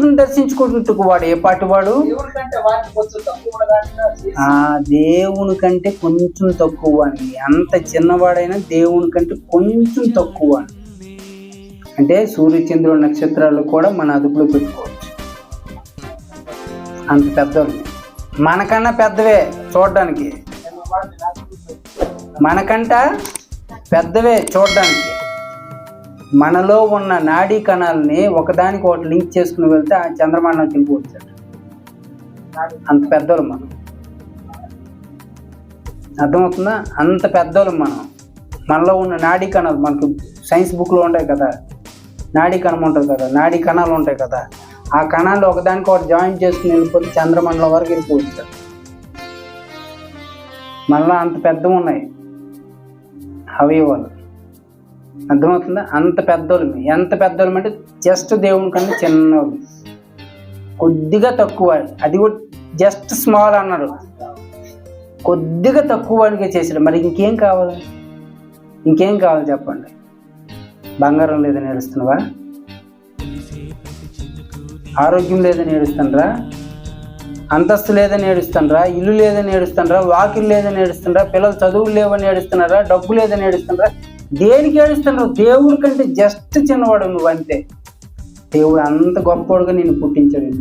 భగవంతుని దర్శించుకుంటుకు వాడు ఏ పాటి వాడు? దేవుని కంటే కొంచెం తక్కువ అని అంత చిన్నవాడైనా దేవుని కంటే కొంచెం తక్కువ అని అంటే సూర్యచంద్రుడు నక్షత్రాలు కూడా మన అదుపులో పెట్టుకోవచ్చు. అంత పెద్దవాళ్ళు మనకన్నా పెద్దవే చూడడానికి. మనకంట పెద్దవే చూడడానికి. మనలో ఉన్న నాడీ కణాలని ఒకదానికి ఒకటి లింక్ చేసుకుని వెళ్తే ఆ చంద్రమానం తింపవచ్చు అంత పెద్దోళ్ళు మనం. అర్థమవుతుందా? అంత పెద్దోళ్ళు మనం. మనలో ఉన్న నాడీ కణాలు మనకు సైన్స్ బుక్లో ఉంటాయి కదా. నాడీ కణం ఉంటుంది కదా. నాడీ కణాలు ఉంటాయి కదా. ఆ కణాలు ఒకదానికి ఒకటి జాయిన్ చేసుకుని వెళ్ళిపోతే చంద్రమండలం వరకు వెళ్ళిపోవచ్చు మళ్ళీ అంత పెద్దవి ఉన్నాయి. అవయవాలు అర్థమవుతుందా? అంత పెద్దోళ్ళు ఎంత పెద్దోళ్ళు అంటే జస్ట్ దేవుని కన్నా చిన్నోళ్ళు. కొద్దిగా తక్కువ అది కూడా జస్ట్ స్మాల్ అన్నారు కొద్దిగా తక్కువ వాడిగా చేశాడు. మరి ఇంకేం కావాలి? ఇంకేం కావాలి చెప్పండి? బంగారం లేదని ఏడుస్తున్నావా? ఆరోగ్యం లేదని ఏడుస్తుండ్రా? అంతస్తు లేదని ఏడుస్తుండ్రా? ఇల్లు లేదని ఏడుస్తుండ్రా? వాకిలు లేదని ఏడుస్తుండ్రా? పిల్లలు చదువులు లేవని ఏడుస్తున్నారా? డబ్బు లేదని ఏడుస్తుండ్రా? దేనికి ఏడుస్తున్నావు? దేవుడి కంటే జస్ట్ చిన్నవాడు నువ్వు అంతే దేవుడు అంత గొప్పవాడుగా నేను పుట్టించాడు ఈ